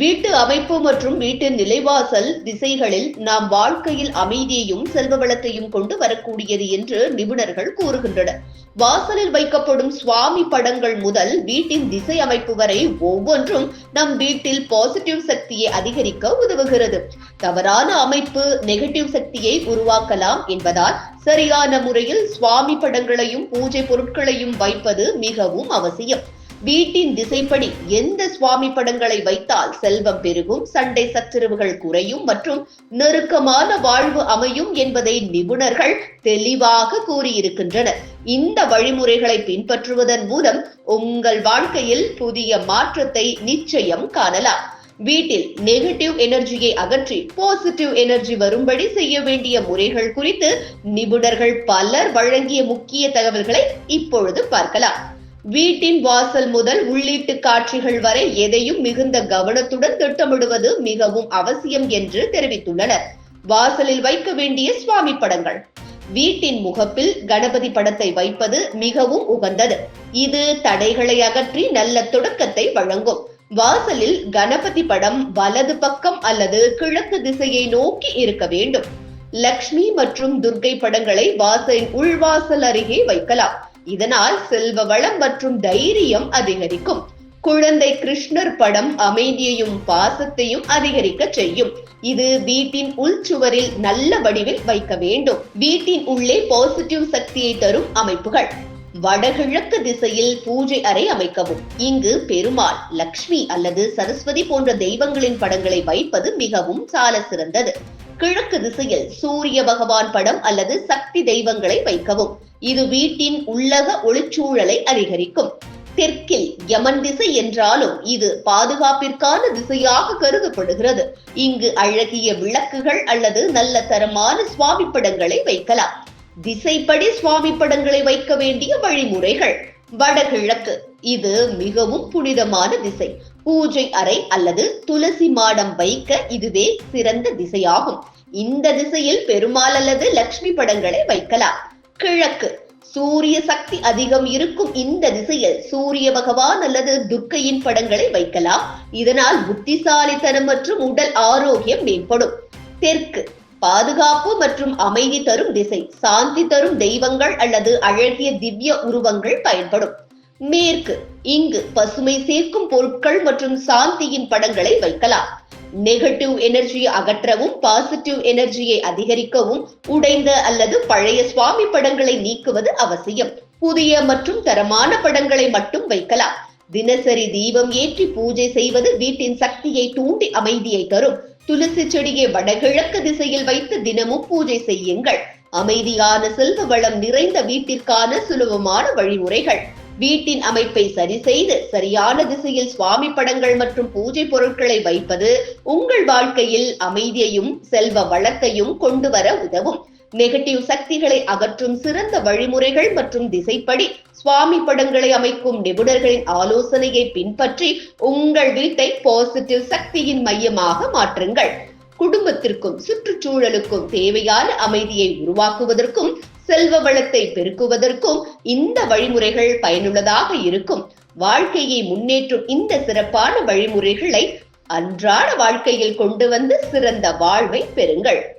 வீட்டு அமைப்பு மற்றும் வீட்டின் நிலைவாசல் திசைகளில் நாம் வாழ்க்கையில் அமைதியையும் செல்வ வளத்தையும் கொண்டு வரக்கூடியது என்று நிபுணர்கள் கூறுகின்றனர். வாசலில் வைக்கப்படும் சுவாமி படங்கள் முதல் வீட்டின் திசை அமைப்பு வரை ஒவ்வொன்றும் நம் வீட்டில் பாசிட்டிவ் சக்தியை அதிகரிக்க உதவுகிறது. தவறான அமைப்பு நெகட்டிவ் சக்தியை உருவாக்கலாம் என்பதால் சரியான முறையில் சுவாமி படங்களையும் பூஜை பொருட்களையும் வைப்பது மிகவும் அவசியம். வீட்டின் திசைப்படி எந்த சுவாமி படங்களை வைத்தால் செல்வம் பெருகும் சண்டை சச்சரவுகள் குறையும் மற்றும் நெருக்கமான வாழ்வு அமையும் என்பதை நிபுணர்கள் தெளிவாக கூறியிருக்கின்றனர். இந்த வழிமுறைகளை பின்பற்றுவதன் மூலம் உங்கள் வாழ்க்கையில் புதிய மாற்றத்தை நிச்சயம் காணலாம். வீட்டில் நெகட்டிவ் எனர்ஜியை அகற்றி பாசிட்டிவ் எனர்ஜி வரும்படி செய்ய வேண்டிய முறைகள் குறித்து நிபுணர்கள் பலர் வழங்கிய முக்கிய தகவல்களை இப்பொழுது பார்க்கலாம். வீட்டின் வாசல் முதல் உள்ளீட்டு காட்சிகள் வரை எதையும் மிகுந்த கவனத்துடன் திட்டமிடுவது மிகவும் அவசியம் என்று தெரிவித்துள்ளனர். வாசலில் வைக்க வேண்டிய சுவாமி படங்கள். வீட்டின் முகப்பில் கணபதி படத்தை வைப்பது மிகவும் உகந்தது. இது தடைகளை அகற்றி நல்ல தொடக்கத்தை வழங்கும். வாசலில் கணபதி படம் வலது பக்கம் அல்லது கிழக்கு திசையை நோக்கி இருக்க வேண்டும். லக்ஷ்மி மற்றும் துர்கை படங்களை வாசலின் உள்வாசல் அருகே வைக்கலாம். இதனால் செல்வ வளம் மற்றும் தைரியம் அதிகரிக்கும். குழந்தை கிருஷ்ணர் படம் அமைதியையும் பாசத்தையும் அதிகரிக்க செய்யும். இது வீட்டின் உள்சுவரில் நல்ல வடிவில் வைக்க வேண்டும். வீட்டின் உள்ளே பாசிட்டிவ் சக்தியை தரும் அமைப்புகள். வடகிழக்கு திசையில் பூஜை அறை அமைக்கவும். இங்கு பெருமாள் லக்ஷ்மி அல்லது சரஸ்வதி போன்ற தெய்வங்களின் படங்களை வைப்பது மிகவும் சால சிறந்தது. கிழக்கு திசையில் சூரிய பகவான் படம் அல்லது சக்தி தெய்வங்களை வைக்கவும். இது வீட்டின் உள்ளக ஒளிச்சூழலை அதிகரிக்கும். தெற்கில் யமன் திசை என்றாலும் இது பாதுகாப்பிற்கான திசையாக கருதப்படுகிறது. இங்கு அழகிய விளக்குகள் அல்லது நல்ல தரமான சுவாமி படங்களை வைக்கலாம். திசைப்படி சுவாமி படங்களை வைக்க வேண்டிய வழிமுறைகள். வடகிழக்கு இது மிகவும் புனிதமான திசை. பூஜை அறை அல்லது துளசி மாடம் வைக்க இதுவே சிறந்த திசையாகும். இந்த திசையில் பெருமாள் அல்லது லக்ஷ்மி படங்களை வைக்கலாம். கிழக்கு சூரிய சக்தி அதிகம் இருக்கும் இந்த திசையில் சூரிய பகவான் அல்லது துர்க்கையின் படங்களை வைக்கலாம். இதனால் புத்திசாலித்தனம் மற்றும் உடல் ஆரோக்கியம் மேம்படும். தெற்கு பாதுகாப்பு மற்றும் அமைதி தரும் திசை சாந்தி தரும் தெய்வங்கள் அல்லது அழகிய திவ்ய உருவங்கள் பயன்படும். மேற்கு இங்கு பசுமை சேர்க்கும் பொருட்கள் மற்றும் சாந்தியின் படங்களை வைக்கலாம். நெகட்டிவ் எனர்ஜியை அகற்றவும் பாசிட்டிவ் எனர்ஜியை அதிகரிக்கவும் உடைந்த அல்லது பழைய சுவாமி படங்களை நீக்குவது அவசியம். புதிய மற்றும் தரமான படங்களை மட்டும் வைக்கலாம். தினசரி தீபம் ஏற்றி பூஜை செய்வது வீட்டின் சக்தியை தூண்டி அமைதியை தரும். துளசி செடியை வடகிழக்கு திசையில் வைத்து தினமும் பூஜை செய்யுங்கள். அமைதியான செல்வ வளம் நிறைந்த வீட்டிற்கான சுலபமான வழிமுறைகள். வீட்டின் அமைப்பை சரி செய்து சரியான திசையில் சுவாமி படங்கள் மற்றும் பூஜை பொருட்களை வைப்பது உங்கள் வாழ்க்கையில் அமைதியையும் செல்வ வளத்தையும் கொண்டு வர உதவும். நெகட்டிவ் சக்திகளை அகற்றும் சிறந்த வழிமுறைகள் மற்றும் திசைப்படி சுவாமி படங்களை அமைக்கும் நிபுணர்களின் ஆலோசனையை பின்பற்றி உங்கள் வீட்டை பாசிட்டிவ் சக்தியின் மையமாக மாற்றுங்கள். குடும்பத்திற்கும் சுற்றுச்சூழலுக்கும் தேவையான அமைதியை உருவாக்குவதற்கும் செல்வ வளத்தை பெருக்குவதற்கும் இந்த வழிமுறைகள் பயனுள்ளதாக இருக்கும். வாழ்க்கையை முன்னேற்றும் இந்த சிறப்பான வழிமுறைகளை அன்றாட வாழ்க்கையில் கொண்டு வந்து சிறந்த வாழ்வை பெறுங்கள்.